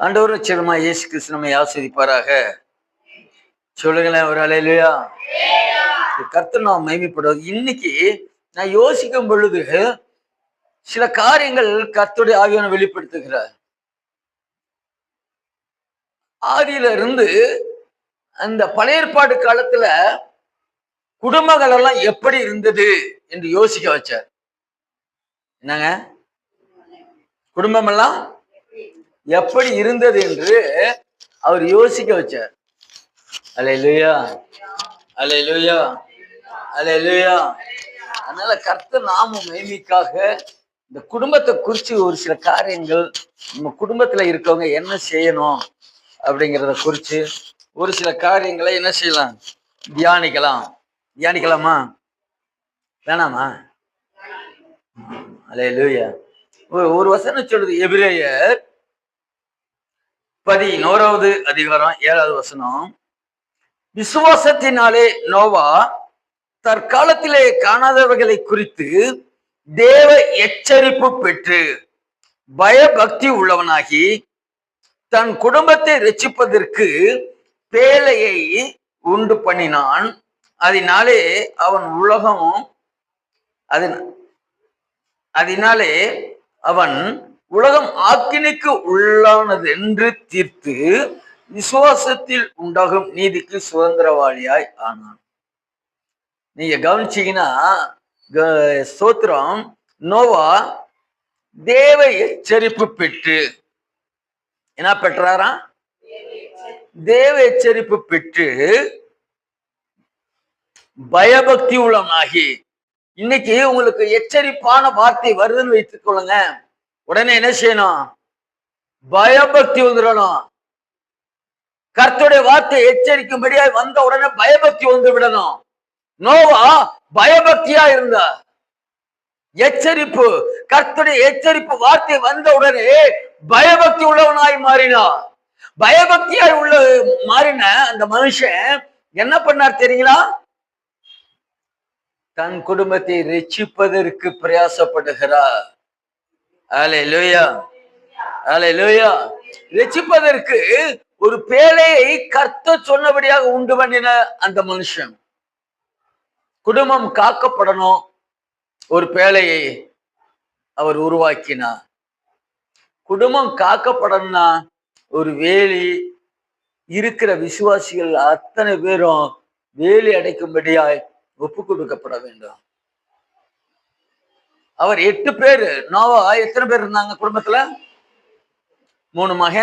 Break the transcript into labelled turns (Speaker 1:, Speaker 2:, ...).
Speaker 1: ஆண்டவர் சிறுமா இயேசு நம்மை ஆஸ்வதிப்பாராக சொல்லுங்களேன் ஒரு அலையிலையா கர்த்தர் நாம் மைமைப்படுவது இன்னைக்கு நான் யோசிக்கும் பொழுது சில காரியங்கள் கர்த்தருடைய ஆவியான வெளிப்படுத்துகிறார். ஆதியில இருந்து அந்த பழைய ஏற்பாடு காலத்துல குடும்பங்கள் எல்லாம் எப்படி இருந்தது என்று யோசிக்க வச்சார். என்னங்க? குடும்பம் எல்லாம் எப்படி இருந்தது என்று அவர் யோசிக்க வச்சார். அலை லுயா அலை லுயா அலை லுயா அதனால கர்த்த நாம மைமிக்காக இந்த குடும்பத்தை குறித்து ஒரு சில காரியங்கள் நம்ம குடும்பத்துல இருக்கவங்க என்ன செய்யணும் அப்படிங்கிறத குறித்து ஒரு சில காரியங்களை என்ன செய்யலாம்? தியானிக்கலாம். தியானிக்கலாமா? வேணாமா? அலே லூயா ஒரு ஒரு வசனம் சொல்லுது எபிரேயர் பதினோராவது அதிகாரம் ஏழாவது வசனம். விசுவாசத்தினாலே நோவா தற்காலத்திலே காணாதவர்களை குறித்து தேவ எச்சரிப்பு பெற்று பயபக்தி உள்ளவனாகி தன் குடும்பத்தை ரட்சிப்பதற்கு பேழையை உண்டு பண்ணினான். அதனாலே அவன் உலகம் அதன் அதனாலே அவன் உலகம் ஆக்கினைக்கு உள்ளானது என்று தீர்த்து விசுவாசத்தில் உண்டாகும் நீதிக்கு சுதந்திரவாளியாய் ஆனான். நீங்க கவனிச்சீங்கன்னா சோத்திரம் நோவா தேவ எச்சரிப்பு பெற்று என்ன பெற்றாராம் தேவ எச்சரிப்பு பெற்று பயபக்தி உள்ளவனாகி இன்னைக்கு உங்களுக்கு எச்சரிப்பான வார்த்தை வருதுன்னு வைத்துக் கொள்ளுங்க உடனே என்ன செய்யணும்? பயபக்தி வந்துடணும். கர்த்தருடைய வார்த்தை எச்சரிக்கும்படியா வந்த உடனே பயபக்தி வந்து விடணும். நோவா பயபக்தியா இருந்த. எச்சரிப்பு கர்த்தருடைய எச்சரிப்பு வார்த்தை வந்த உடனே பயபக்தி உள்ளவனாய் மாறினா பயபக்தியாய் உள்ள மாறின அந்த மனுஷன் என்ன பண்ணார் தெரியுங்களா? தன் குடும்பத்தை ரட்சிப்பதற்கு பிரயாசப்படுகிறார். அலை லோயா அலை லோயா ஒரு பேழையை கர்த்த சொன்னபடியாக உண்டு பண்ணின அந்த மனுஷன். குடும்பம் காக்கப்படணும். ஒரு பேழையை அவர் உருவாக்கினார். குடும்பம் காக்கப்படணும்னா ஒரு வேலி இருக்கிற விசுவாசிகள் அத்தனை பேரும் வேலி அடைக்கும்படியாய் ஒப்பு கொடுக்கப்பட வேண்டும். அவர் எட்டு பேரு. நோவா எத்தனை பேர் இருந்தாங்க குடும்பத்துல? மூணு மகன்.